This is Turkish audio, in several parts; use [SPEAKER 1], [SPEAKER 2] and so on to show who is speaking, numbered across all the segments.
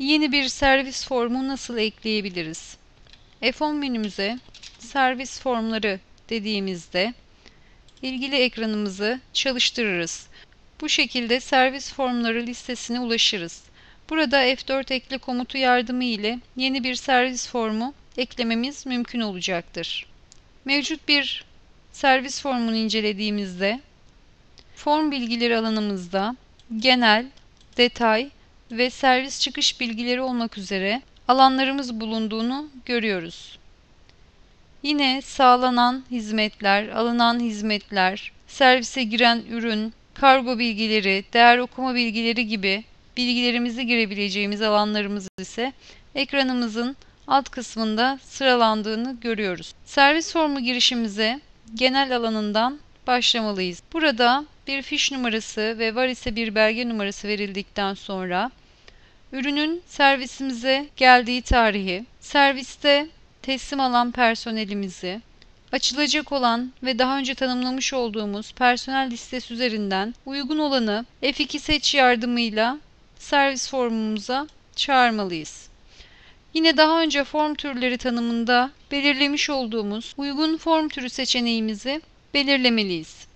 [SPEAKER 1] yeni bir servis formu nasıl ekleyebiliriz? F10 menümüze servis formları dediğimizde ilgili ekranımızı çalıştırırız. Bu şekilde servis formları listesine ulaşırız. Burada F4 ekle komutu yardımı ile yeni bir servis formu eklememiz mümkün olacaktır. Mevcut bir servis formunu incelediğimizde form bilgileri alanımızda genel, detay ve servis çıkış bilgileri olmak üzere alanlarımız bulunduğunu görüyoruz. Yine sağlanan hizmetler, alınan hizmetler, servise giren ürün, kargo bilgileri, değer okuma bilgileri gibi bilgilerimizi girebileceğimiz alanlarımız ise ekranımızın alt kısmında sıralandığını görüyoruz. Servis formu girişimize genel alanından başlamalıyız. Burada bir fiş numarası ve var ise bir belge numarası verildikten sonra ürünün servisimize geldiği tarihi, serviste teslim alan personelimizi, açılacak olan ve daha önce tanımlamış olduğumuz personel listesi üzerinden uygun olanı F2 seç yardımıyla servis formumuza çağırmalıyız. Yine daha önce form türleri tanımında belirlemiş olduğumuz uygun form türü seçeneğimizi belirlemeliyiz.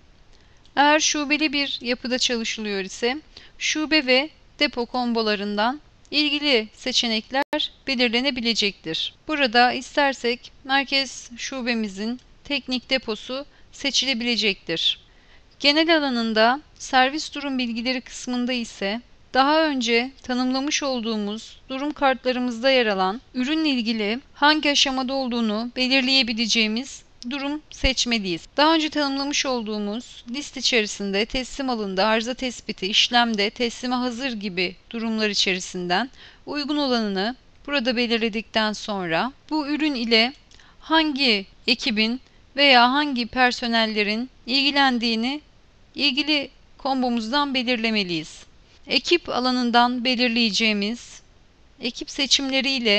[SPEAKER 1] Eğer şubeli bir yapıda çalışılıyor ise şube ve depo kombolarından ilgili seçenekler belirlenebilecektir. Burada istersek merkez şubemizin teknik deposu seçilebilecektir. Genel alanında servis durum bilgileri kısmında ise daha önce tanımlamış olduğumuz durum kartlarımızda yer alan ürünle ilgili hangi aşamada olduğunu belirleyebileceğimiz durum seçmeliyiz. Daha önce tanımlamış olduğumuz list içerisinde teslim alındı, arıza tespiti, işlemde, teslime hazır gibi durumlar içerisinden uygun olanını burada belirledikten sonra bu ürün ile hangi ekibin veya hangi personellerin ilgilendiğini ilgili kombomuzdan belirlemeliyiz. Ekip alanından belirleyeceğimiz ekip seçimleriyle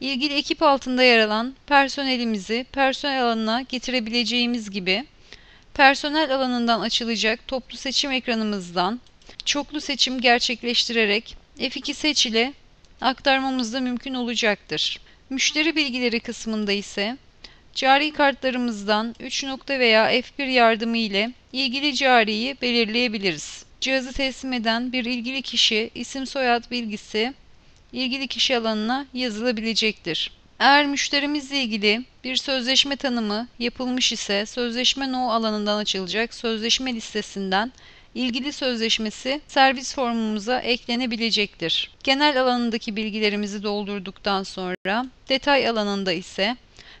[SPEAKER 1] ilgili ekip altında yer alan personelimizi personel alanına getirebileceğimiz gibi personel alanından açılacak toplu seçim ekranımızdan çoklu seçim gerçekleştirerek F2 seç ile aktarmamız da mümkün olacaktır. Müşteri bilgileri kısmında ise cari kartlarımızdan 3 nokta veya F1 yardımı ile ilgili cariyi belirleyebiliriz. Cihazı teslim eden bir ilgili kişi isim soyad bilgisi ilgili kişi alanına yazılabilecektir. Eğer müşterimizle ilgili bir sözleşme tanımı yapılmış ise sözleşme no alanından açılacak sözleşme listesinden ilgili sözleşmesi servis formumuza eklenebilecektir. Genel alanındaki bilgilerimizi doldurduktan sonra detay alanında ise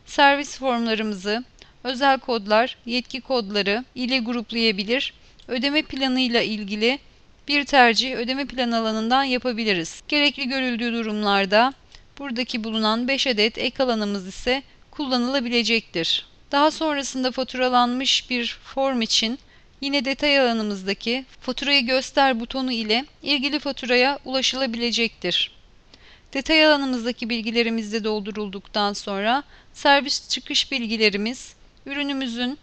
[SPEAKER 1] servis formlarımızı özel kodlar, yetki kodları ile gruplayabilir, ödeme planıyla ilgili bir tercih ödeme planı alanından yapabiliriz. Gerekli görüldüğü durumlarda buradaki bulunan 5 adet ek alanımız ise kullanılabilecektir. Daha sonrasında faturalanmış bir form için yine detay alanımızdaki faturayı göster butonu ile ilgili faturaya ulaşılabilecektir. Detay alanımızdaki bilgilerimiz de doldurulduktan sonra servis çıkış bilgilerimiz ürünümüzün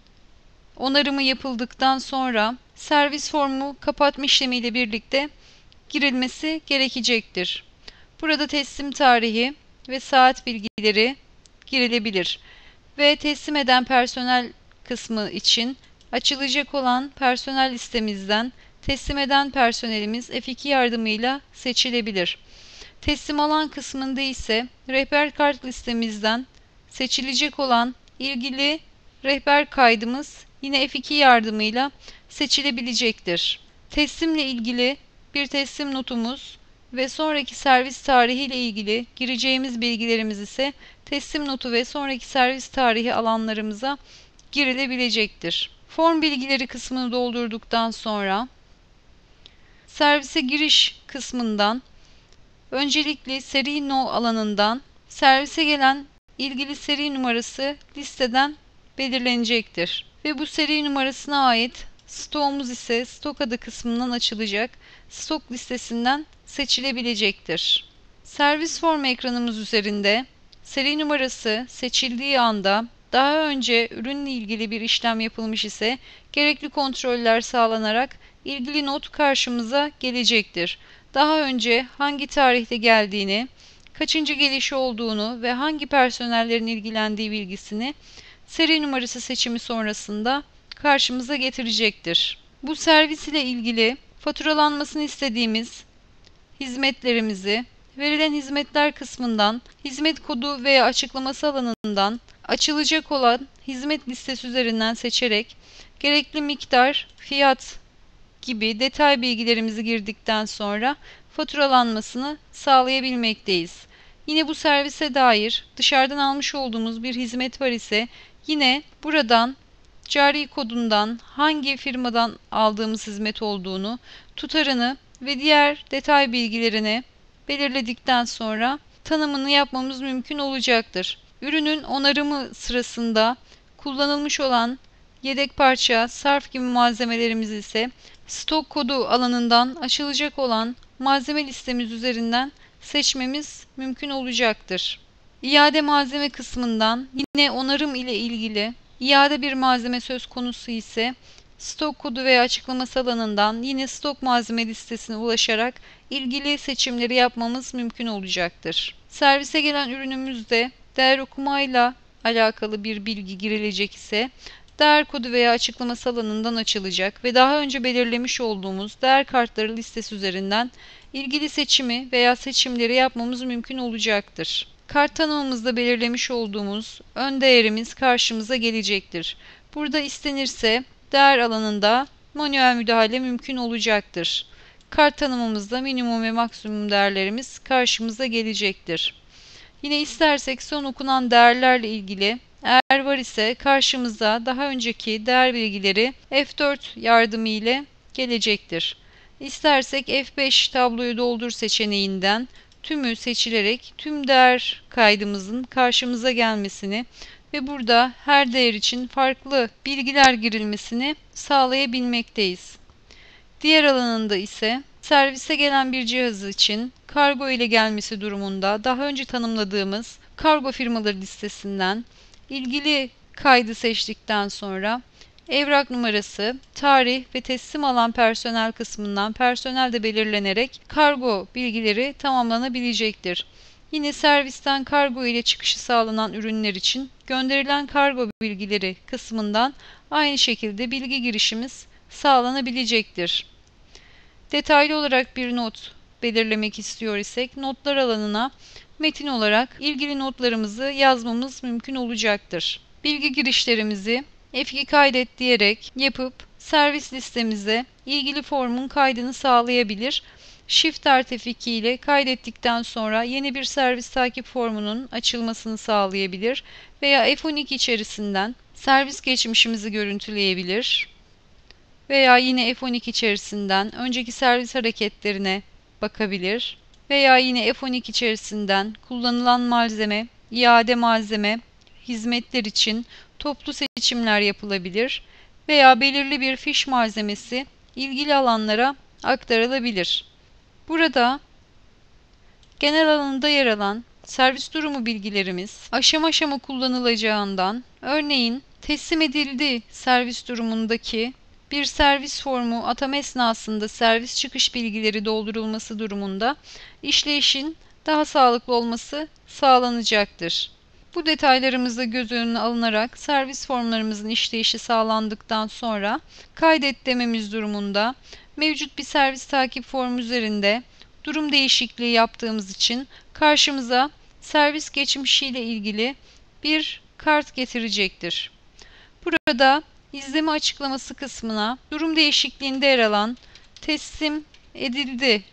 [SPEAKER 1] onarımı yapıldıktan sonra servis formu kapatma işlemiyle birlikte girilmesi gerekecektir. Burada teslim tarihi ve saat bilgileri girilebilir ve teslim eden personel kısmı için açılacak olan personel listemizden teslim eden personelimiz F2 yardımıyla seçilebilir. Teslim alan kısmında ise rehber kart listemizden seçilecek olan ilgili rehber kaydımız yine F2 yardımıyla seçilebilecektir. Teslimle ilgili bir teslim notumuz ve sonraki servis tarihi ile ilgili gireceğimiz bilgilerimiz ise teslim notu ve sonraki servis tarihi alanlarımıza girilebilecektir. Form bilgileri kısmını doldurduktan sonra servise giriş kısmından öncelikli seri no alanından servise gelen ilgili seri numarası listeden belirlenecektir. Ve bu seri numarasına ait stoğumuz ise stok adı kısmından açılacak stok listesinden seçilebilecektir. Servis form ekranımız üzerinde seri numarası seçildiği anda daha önce ürünle ilgili bir işlem yapılmış ise gerekli kontroller sağlanarak ilgili not karşımıza gelecektir. daha önce hangi tarihte geldiğini, kaçıncı gelişi olduğunu ve hangi personellerin ilgilendiği bilgisini seri numarası seçimi sonrasında karşımıza getirecektir. Bu servis ile ilgili faturalanmasını istediğimiz hizmetlerimizi verilen hizmetler kısmından hizmet kodu veya açıklaması alanından açılacak olan hizmet listesi üzerinden seçerek gerekli miktar, fiyat gibi detay bilgilerimizi girdikten sonra faturalanmasını sağlayabilmekteyiz. Yine bu servise dair dışarıdan almış olduğumuz bir hizmet var ise yine buradan cari kodundan hangi firmadan aldığımız hizmet olduğunu, tutarını ve diğer detay bilgilerini belirledikten sonra tanımını yapmamız mümkün olacaktır. Ürünün onarımı sırasında kullanılmış olan yedek parça, sarf gibi malzemelerimiz ise stok kodu alanından açılacak olan malzeme listemiz üzerinden seçmemiz mümkün olacaktır. İade malzeme kısmından yine onarım ile ilgili iade bir malzeme söz konusu ise stok kodu veya açıklaması alanından yine stok malzeme listesine ulaşarak ilgili seçimleri yapmamız mümkün olacaktır. Servise gelen ürünümüzde değer okumayla alakalı bir bilgi girilecek ise değer kodu veya açıklaması alanından açılacak ve daha önce belirlemiş olduğumuz değer kartları listesi üzerinden ilgili seçimi veya seçimleri yapmamız mümkün olacaktır. Kart tanımımızda belirlemiş olduğumuz ön değerimiz karşımıza gelecektir. Burada istenirse değer alanında manuel müdahale mümkün olacaktır. Kart tanımımızda minimum ve maksimum değerlerimiz karşımıza gelecektir. Yine istersek son okunan değerlerle ilgili eğer var ise karşımıza daha önceki değer bilgileri F4 yardımı ile gelecektir. İstersek F5 tabloyu doldur seçeneğinden tümü seçilerek tüm değer kaydımızın karşımıza gelmesini ve burada her değer için farklı bilgiler girilmesini sağlayabilmekteyiz. Diğer alanında ise servise gelen bir cihaz için kargo ile gelmesi durumunda daha önce tanımladığımız kargo firmaları listesinden ilgili kaydı seçtikten sonra evrak numarası, tarih ve teslim alan personel kısmından personel de belirlenerek kargo bilgileri tamamlanabilecektir. Yine servisten kargo ile çıkışı sağlanan ürünler için gönderilen kargo bilgileri kısmından aynı şekilde bilgi girişimiz sağlanabilecektir. Detaylı olarak bir not belirlemek istiyor isek notlar alanına metin olarak ilgili notlarımızı yazmamız mümkün olacaktır. Bilgi girişlerimizi F2 kaydet diyerek yapıp servis listemize ilgili formun kaydını sağlayabilir. Shift Alt F2 ile kaydettikten sonra yeni bir servis takip formunun açılmasını sağlayabilir veya F12 içerisinden servis geçmişimizi görüntüleyebilir veya yine F12 içerisinden önceki servis hareketlerine bakabilir veya yine F12 içerisinden kullanılan malzeme, iade malzeme, hizmetler için toplu seçimler yapılabilir veya belirli bir fiş malzemesi ilgili alanlara aktarılabilir. Burada genel alanında yer alan servis durumu bilgilerimiz aşama aşama kullanılacağından örneğin teslim edildi servis durumundaki bir servis formu atama esnasında servis çıkış bilgileri doldurulması durumunda işleyişin daha sağlıklı olması sağlanacaktır. Bu detaylarımız da göz önüne alınarak servis formlarımızın işleyişi sağlandıktan sonra kaydet dememiz durumunda mevcut bir servis takip formu üzerinde durum değişikliği yaptığımız için karşımıza servis geçmişiyle ilgili bir kart getirecektir. Burada izleme açıklaması kısmına durum değişikliğinde yer alan teslim edildi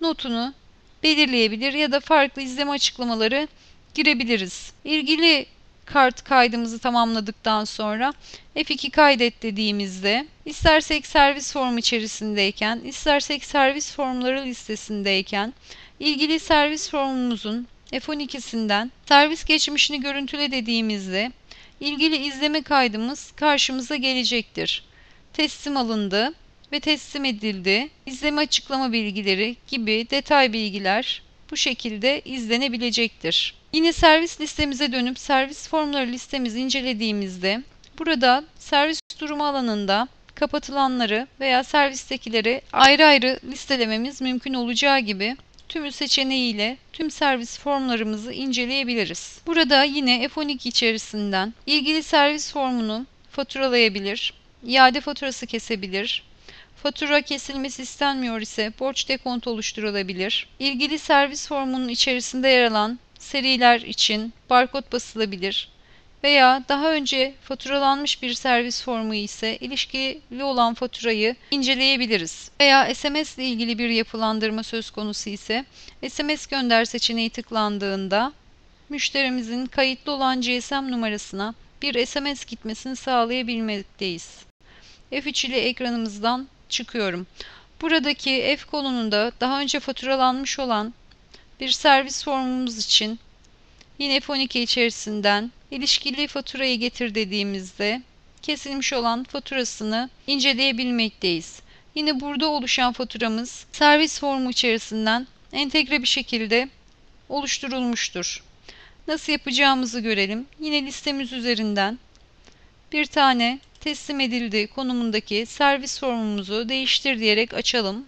[SPEAKER 1] notunu belirleyebilir ya da farklı izleme açıklamaları girebiliriz. İlgili kart kaydımızı tamamladıktan sonra F2 kaydet dediğimizde istersek servis formu içerisindeyken istersek servis formları listesindeyken ilgili servis formumuzun F12'sinden servis geçmişini görüntüle dediğimizde ilgili izleme kaydımız karşımıza gelecektir. Teslim alındı ve teslim edildi. İzleme açıklama bilgileri gibi detay bilgiler bu şekilde izlenebilecektir. Yine servis listemize dönüp servis formları listemizi incelediğimizde burada servis durumu alanında kapatılanları veya servistekileri ayrı ayrı listelememiz mümkün olacağı gibi tümü seçeneğiyle tüm servis formlarımızı inceleyebiliriz. Burada yine F12 içerisinden ilgili servis formunu faturalayabilir, iade faturası kesebilir, fatura kesilmesi istenmiyor ise borç dekont oluşturulabilir, ilgili servis formunun içerisinde yer alan seriler için barkod basılabilir, veya daha önce faturalanmış bir servis formu ise ilişkili olan faturayı inceleyebiliriz. Veya SMS ile ilgili bir yapılandırma söz konusu ise SMS gönder seçeneği tıklandığında müşterimizin kayıtlı olan GSM numarasına bir SMS gitmesini sağlayabilmekteyiz. F3 ile ekranımızdan çıkıyorum. Buradaki F kolonunda daha önce faturalanmış olan bir servis formumuz için yine F12 içerisinden ilişkili faturayı getir dediğimizde kesilmiş olan faturasını inceleyebilmekteyiz. Yine burada oluşan faturamız servis formu içerisinden entegre bir şekilde oluşturulmuştur. Nasıl yapacağımızı görelim. Yine listemiz üzerinden bir tane teslim edildi konumundaki servis formumuzu değiştir diyerek açalım.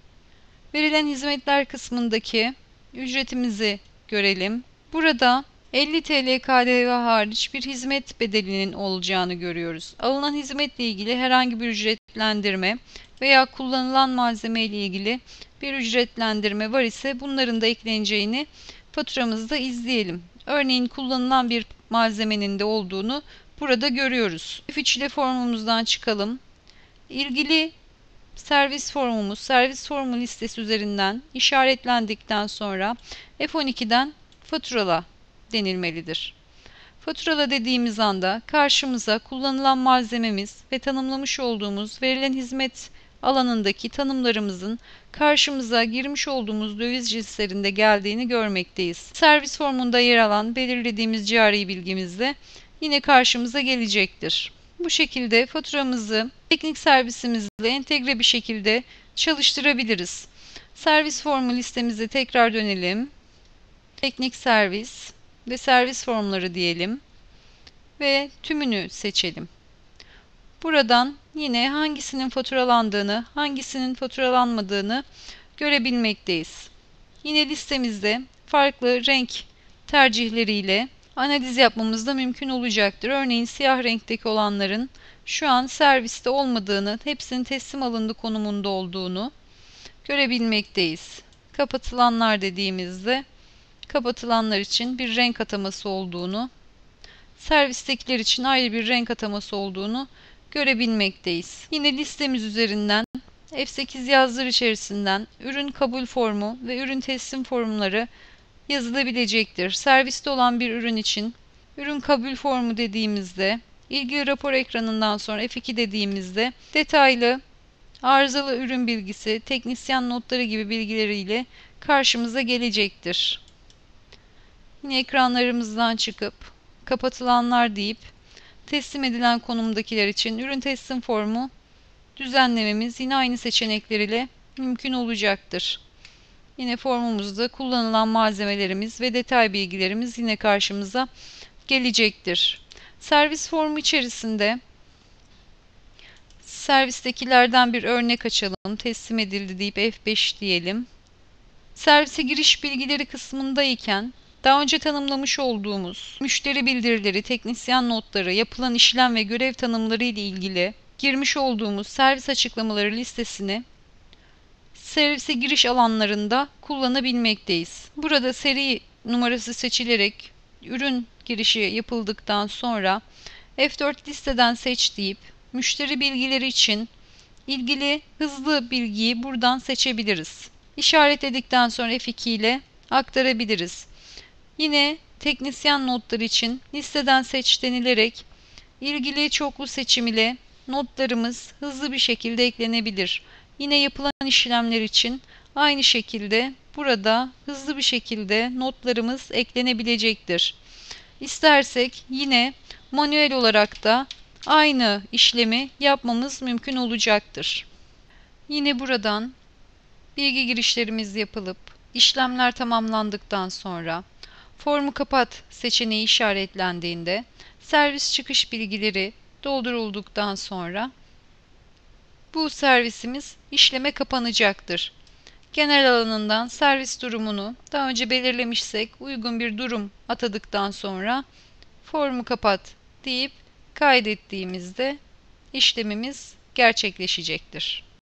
[SPEAKER 1] Verilen hizmetler kısmındaki ücretimizi görelim. Burada 50 TL KDV hariç bir hizmet bedelinin olacağını görüyoruz. Alınan hizmetle ilgili herhangi bir ücretlendirme veya kullanılan malzeme ile ilgili bir ücretlendirme var ise bunların da ekleneceğini faturamızda izleyelim. Örneğin kullanılan bir malzemenin de olduğunu burada görüyoruz. F3 ile formumuzdan çıkalım. İlgili servis formumuz servis formu listesi üzerinden işaretlendikten sonra F12'den faturala denilmelidir. Faturala dediğimiz anda karşımıza kullanılan malzememiz ve tanımlamış olduğumuz verilen hizmet alanındaki tanımlarımızın karşımıza girmiş olduğumuz döviz cinslerinde geldiğini görmekteyiz. Servis formunda yer alan belirlediğimiz cari bilgimizde yine karşımıza gelecektir. Bu şekilde faturamızı teknik servisimizle entegre bir şekilde çalıştırabiliriz. Servis formu listemize tekrar dönelim. Teknik servis ve servis formları diyelim ve tümünü seçelim. Buradan yine hangisinin faturalandığını, hangisinin faturalanmadığını görebilmekteyiz. Yine listemizde farklı renk tercihleriyle analiz yapmamız da mümkün olacaktır. Örneğin siyah renkteki olanların şu an serviste olmadığını, hepsinin teslim alındı konumunda olduğunu görebilmekteyiz. Kapatılanlar dediğimizde kapatılanlar için bir renk ataması olduğunu, servistekiler için ayrı bir renk ataması olduğunu görebilmekteyiz. Yine listemiz üzerinden F8 yazdır içerisinden ürün kabul formu ve ürün teslim formları yazılabilecektir. Serviste olan bir ürün için ürün kabul formu dediğimizde ilgili rapor ekranından sonra F2 dediğimizde detaylı arızalı ürün bilgisi, teknisyen notları gibi bilgileriyle karşımıza gelecektir. Yine ekranlarımızdan çıkıp kapatılanlar deyip teslim edilen konumdakiler için ürün teslim formu düzenlememiz yine aynı seçenekler ile mümkün olacaktır. Yine formumuzda kullanılan malzemelerimiz ve detay bilgilerimiz yine karşımıza gelecektir. Servis formu içerisinde servistekilerden bir örnek açalım. Teslim edildi deyip F5 diyelim. Servise giriş bilgileri kısmındayken daha önce tanımlamış olduğumuz müşteri bildirileri, teknisyen notları, yapılan işlem ve görev tanımları ile ilgili girmiş olduğumuz servis açıklamaları listesini servise giriş alanlarında kullanabilmekteyiz. Burada seri numarası seçilerek ürün girişi yapıldıktan sonra F4 listeden seç deyip müşteri bilgileri için ilgili hızlı bilgiyi buradan seçebiliriz. İşaretledikten sonra F2 ile aktarabiliriz. Yine teknisyen notlar için listeden seç denilerek ilgili çoklu seçim ile notlarımız hızlı bir şekilde eklenebilir. Yine yapılan işlemler için aynı şekilde burada hızlı bir şekilde notlarımız eklenebilecektir. İstersek yine manuel olarak da aynı işlemi yapmamız mümkün olacaktır. Yine buradan bilgi girişlerimiz yapılıp işlemler tamamlandıktan sonra Formu kapat seçeneği işaretlendiğinde servis çıkış bilgileri doldurulduktan sonra bu servisimiz işleme kapanacaktır. Genel alanından servis durumunu daha önce belirlemişsek uygun bir durum atadıktan sonra formu kapat deyip kaydettiğimizde işlemimiz gerçekleşecektir.